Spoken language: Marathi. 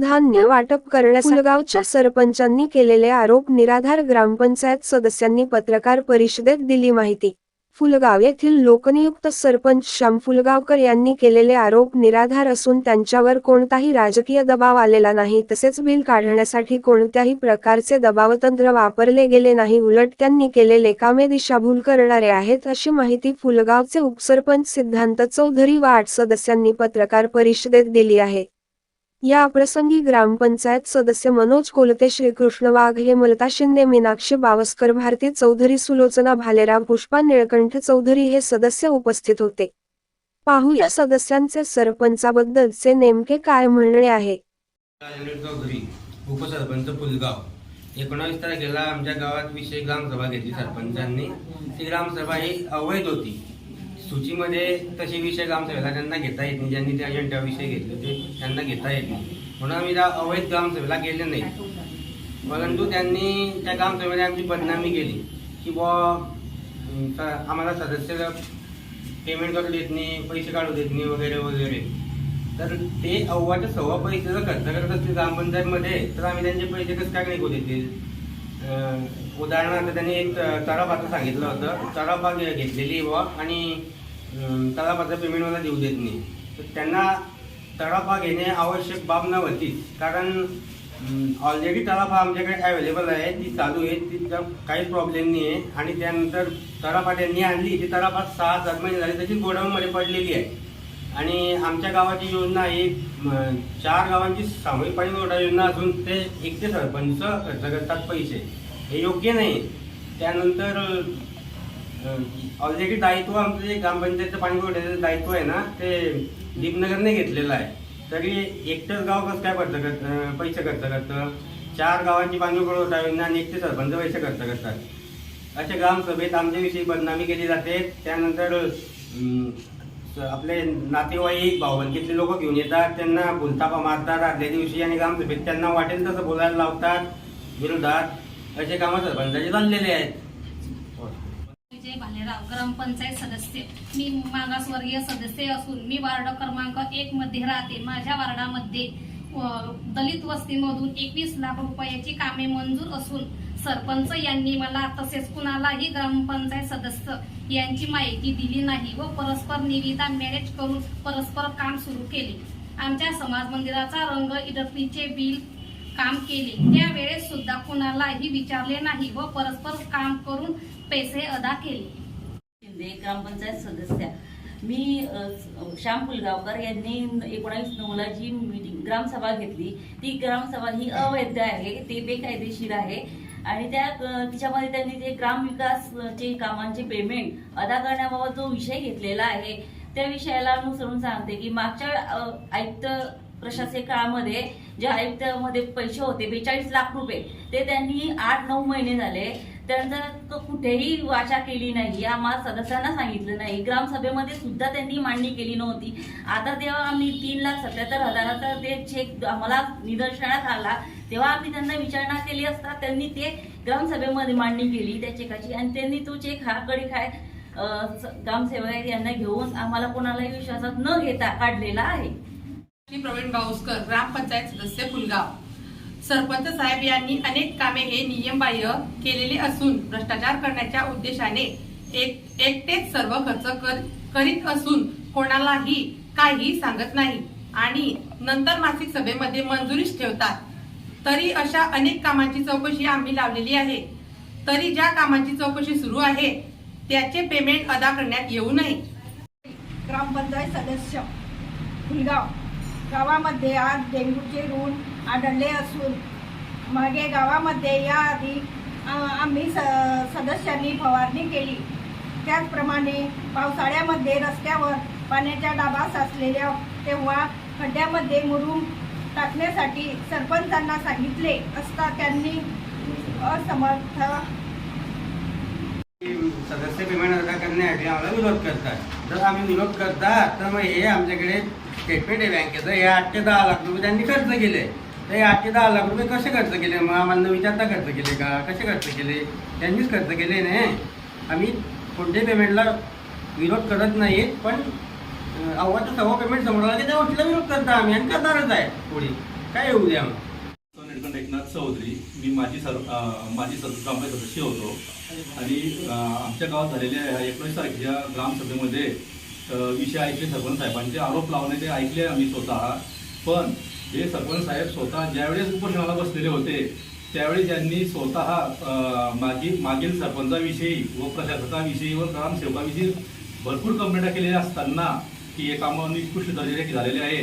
धान्य वाटप करण्यास सरपंचांनी केलेले आरोप निराधार ग्रामपंचायत सदस्यांनी पत्रकार परिषदेत दिली माहिती. फुलगाव येथील लोकनियुक्त सरपंच श्याम फुलगावकर यांनी केलेले आरोप निराधार असून त्यांच्यावर कोणताही राजकीय दबाव आलेला नाही तसेच बिल काढण्यासाठी कोणत्याही प्रकारचे दबावतंत्र वापरले गेले नाही उलट त्यांनी केलेले कामे दिशाभूल करणारे आहेत अशी माहिती फुलगावचे उपसरपंच सिद्धांत चौधरी वाट सदस्यांनी पत्रकार परिषदेत दिली आहे. या प्रसंगी ग्रामपंचायत सदस्य मनोज कोलते श्रीकृष्ण वाघ हे मलता शिंदे मीनाक्षी बावस्कर भारती चौधरी सुलोचना भालेराव पुष्पा निळकंठ चौधरी हे सदस्य उपस्थित होते. पाहूया सदस्यांचे सरपंचाबद्दलचे नेमके काय म्हणणे आहे. उपसरपंच पुलगाव. एकोणावीस तारखेला आमच्या गावात विषय ग्रामसभा घेतली सरपंचांनी. ती ग्रामसभा ही अवैध होती. सूचीमध्ये तसे विषय ग्रामसभेला त्यांना घेता येत नाही. ज्यांनी ते अजेंडा विषय घेतले ते त्यांना घेता येत नाही. म्हणून आम्ही त्या अवैध ग्रामसभेला गेले नाही. परंतु त्यांनी त्या ग्रामसभेने आमची बदनामी केली. की बुवा आम्हाला सदस्य पेमेंट करू देत नाही पैसे काढू देत नाही वगैरे वगैरे. तर ते अव्वाच्या सव्वा पैसे जर खर्च करत असतील ग्रामपंचायतमध्ये तर आम्ही त्यांचे पैसे कसं काय नाही देतील? उदाहरणार्थ त्यांनी एक तळापात्र सांगितलं होतं. तरापा घेतलेली व आणि तळापात्र पेमेंट मला देऊ देत नाही. तर त्यांना तळापा घेणे आवश्यक बाब नव्हतीच कारण ऑलरेडी तळापा आमच्याकडे अवेलेबल आहे. ती चालू आहे. तिचा काहीच प्रॉब्लेम नाही आहे आणि त्यानंतर तराफा त्यांनी आणली. ती तराफा सहा सात महिने झाली तशी गोडाऊनमध्ये पडलेली आहे. आणि आमच्या गावाची योजना ही चार गावांची सामूहिक पाणी पुरवठा योजना असून ते एकटे सरपंच खर्च करतात पैसे. हे योग्य नाही. त्यानंतर ऑलरेडी दायित्व आमचं जे ग्रामपंचायतचं पाणी पुरवठ्याचं दायित्व आहे ना ते दीपनगरने घेतलेलं आहे. तरी एकटंच गाव कसं काय खर्च करत पैसे खर्च करतं? चार गावांची पाणी पुरवठा योजना आणि एकटे सरपंच पैसे खर्च करतात. अशा ग्रामसभेत आमच्याविषयी बदनामी केली जाते. त्यानंतर आपले नातेवाईक भावबंदकीतले लोक घेऊन येतात त्यांना भुलतापा मारतात आदल्या दिवशी आणि ग्रामसभेत त्यांना वाटेल तसं बोलायला लावतात. विरोधात असे कामं सरपंचाचे चाललेले आहेत. विजय भालेराव ग्रामपंचायत सदस्य. मी मागासवर्गीय सदस्य असून मी वार्ड क्रमांक एक मध्ये राहते. माझ्या वार्डामध्ये दलित वस्तीमधून एकवीस लाख रुपयाची कामे मंजूर असून सरपंच यांनी मला तसेच कुणालाही ग्रामपंचायत सदस्य यांची माहिती दिली नाही व परस्पर निविदा मॅनेज करून परस्पर काम सुरू केले. आमच्या समाज मंदिराचा रंग इडपीचे बिल काम केले. त्यावेळेस सुद्धा कुणालाही विचारले नाही व परस्पर काम करून पैसे अदा केले. शिंदे ग्रामपंचायत सदस्य. मी श्याम पुलगावकर यांनी एकोणावीस नऊला जी मीटिंग ग्रामसभा घेतली. ती ग्रामसभा ही अवैध आहे ते बेकायदेशीर आहे. आणि त्या तिच्यामध्ये त्यांनी जे ग्रामविकासचे कामांचे पेमेंट अदा करण्याबाबत जो विषय घेतलेला आहे त्या विषयाला अनुसरून सांगते की मागच्या आयुक्त प्रशासकीय काळामध्ये जे आयुक्तामध्ये पैसे होते बेचाळीस लाख रुपये ते त्यांनी आठ नऊ महिने झाले. त्यानंतर तो कुठेही वाचा केली नाही आम्हाला सदस्यांना सांगितलं नाही. ग्रामसभेमध्ये सुद्धा त्यांनी मांडणी केली नव्हती. आता तेव्हा आम्ही तीन लाख सत्याहत्तर हजाराचा ते चेक आम्हाला निदर्शनात आला तेव्हा आम्ही त्यांना विचारणा केली असता त्यांनी ते ग्रामसभेमध्ये मांडणी केली त्या चेकाची आणि त्यांनी तो चेक हा कडे खाय ग्रामसेवक यांना घेऊन आम्हाला कोणालाही विश्वासात न घेता काढलेला आहे. प्रवीण बाऊसकर ग्रामपंचायत सदस्य फुलगाव. सरपंच साहेब यांनी अनेक कामे हे नियमबाह्य केलेले असून भ्रष्टाचार करण्याच्या उद्देशाने एक एकटेच सर्व खर्च कर, करीत असून कोणालाही काही सांगत नाही आणि नंतर मासिक सभेमध्ये मंजुरीच ठेवतात. तरी अशा अनेक कामांची चौकशी आम्ही लावलेली आहे. तरी ज्या कामांची चौकशी सुरू आहे त्याचे पेमेंट अदा करण्यात येऊ नये. ग्रामपंचायत सदस्य फुलगाव. गावामध्ये आज डेंग्यूचे रुण आढळले असून मागे गावामध्ये याआधी आम्ही स सदस्यांनी फवारणी केली. त्याचप्रमाणे पावसाळ्यामध्ये रस्त्यावर पाण्याच्या डाबा साचलेल्या तेव्हा खड्ड्यामध्ये मुरुम टाकण्यासाठी सरपंचांना सांगितले असता त्यांनी असमर्थ सदस्य विमान अदा करण्यासाठी आम्हाला विरोध करतात. जर आम्ही विरोध करतात तर मग हे आमच्याकडे स्टेटमेंट आहे बँकेचं हे आठ ते दहा लाख रुपये त्यांनी खर्च केले. तर हे आठ ते दहा लाख रुपये कसे खर्च केले? मग आम्हाला विचारता खर्च केले का? कसे खर्च केले? त्यांनीच खर्च केले नाही आम्ही कोणत्याही पेमेंटला विरोध करत नाही पण अव्वाचं सव्वा पेमेंट समोर आलं की त्या गोष्टीला विरोध करता आम्ही आणि करणारच आहे पुढे काय येऊ द्या मग. एकनाथ चौधरी मी माझी सर माझी सर ग्रामपंचायत सदस्य होतो. आणि आमच्या गावात झालेल्या एकोणीस तारखेच्या ग्रामसभेमध्ये विषय ऐकले सरपंच साहेबांचे. आरोप लावणे ते ऐकले आम्ही स्वतः. पण हे सरपंच साहेब स्वतः ज्यावेळेस उपोषणाला बसलेले होते त्यावेळी त्यांनी स्वतः मागील मागील सरपंचाविषयी व प्रशासकाविषयी व ग्रामसेवकाविषयी भरपूर कंप्लेंटा केलेल्या असताना की हे कामं निकृष्ट दर्जाचे झालेले आहे